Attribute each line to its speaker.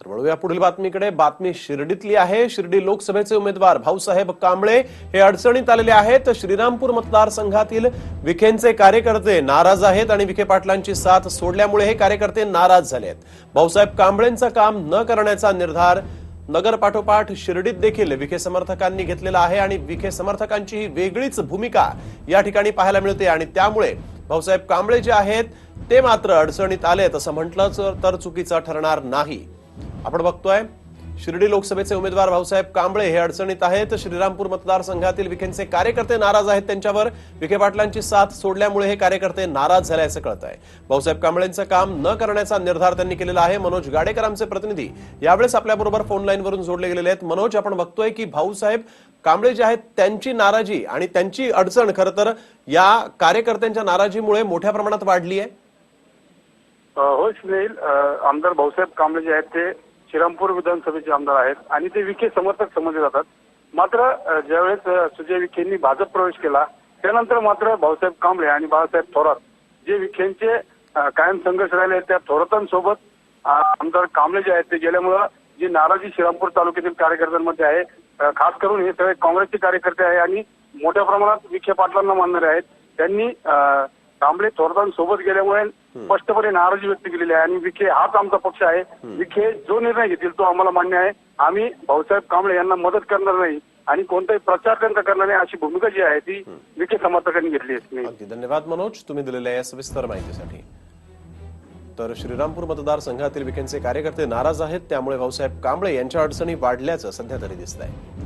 Speaker 1: तर वळूया पुढील बातमीकडे. बातमी शिर्डीतली आहे. शिर्डी लोकसभेचे उमेदवार भाऊसाहेब कांबळे हे अडचणीत आलेले आहेत. श्रीरामपूर मतदारसंघातील विखेंचे कार्यकर्ते नाराज आहेत आणि विखे पाटलांची साथ सोडल्यामुळे हे कार्यकर्ते नाराज झाले आहेत. भाऊसाहेब कांबळेंचं काम न करण्याचा निर्धार नगर पाठोपाठ शिर्डीत देखील विखे समर्थकांनी घेतलेला आहे आणि विखे समर्थकांची ही वेगळीच भूमिका या ठिकाणी पाहायला मिळते आणि त्यामुळे भाऊसाहेब कांबळे जे आहेत ते मात्र अडचणीत आलेत असं म्हटलं तर चुकीचं ठरणार नाही. आपण बघतोय शिर्डी लोकसभेचे उमेदवार भाऊसाहेब कांबळे हे अडचणीत आहेत. श्रीरामपूर मतदारसंघातील विखेंचे कार्यकर्ते नाराज आहेत त्यांच्यावर. विखे पाटलांची साथ सोडल्यामुळे हे कार्यकर्ते नाराज झाले असं कळत आहे भाऊसाहेब कांबळेंचं काम न करण्याचा निर्धार त्यांनी केलेला आहे. मनोज गाडेकर आमचे प्रतिनिधी यावेळेस आपल्याबरोबर फोन लाईनवरून जोडले गेलेले आहेत. मनोज आपण बघतोय की भाऊसाहेब कांबळे जे आहेत त्यांची नाराजी आणि त्यांची अडचण खरं तर या कार्यकर्त्यांच्या नाराजीमुळे मोठ्या प्रमाणात वाढली आहे?
Speaker 2: हो सुनील. आमदार भाऊसाहेब कांबळे जे आहेत ते श्रीरामपूर विधानसभेचे आमदार आहेत आणि ते विखे समर्थक समजले जातात. मात्र ज्यावेळेस सुजय विखेंनी भाजप प्रवेश केला त्यानंतर मात्र भाऊसाहेब कांबळे आणि बाळासाहेब थोरात जे विखेंचे कायम संघर्ष राहिले आहेत त्या थोरातांसोबत आमदार कांबळे जे आहेत ते गेल्यामुळं जी नाराजी श्रीरामपूर तालुक्यातील कार्यकर्त्यांमध्ये आहे खास करून हे सगळे काँग्रेसचे कार्यकर्ते आहे आणि मोठ्या प्रमाणात विखे पाटलांना मानणारे आहेत. त्यांनी कांबळे थोरातांसोबत गेल्यामुळे स्पष्टपणे नाराजी व्यक्त केलेली आहे. आणि विखे हाच आमचा पक्ष आहे. विखे जो निर्णय घेतील तो आम्हाला मान्य आहे. आम्ही भाऊसाहेब कांबळे यांना मदत करणार नाही आणि कोणताही प्रचार त्यांचा करणार नाही अशी भूमिका जी आहे ती विखे समर्थकांनी घेतली आहे.
Speaker 1: अगदी. धन्यवाद मनोज. तुम्ही दिलेल्या या सविस्तर माहितीसाठी. तर श्रीरामपूर मतदारसंघातील विखेंचे कार्यकर्ते नाराज आहेत. त्यामुळे भाऊसाहेब कांबळे यांच्या अडचणी वाढल्याचं सध्या तरी दिसत आहे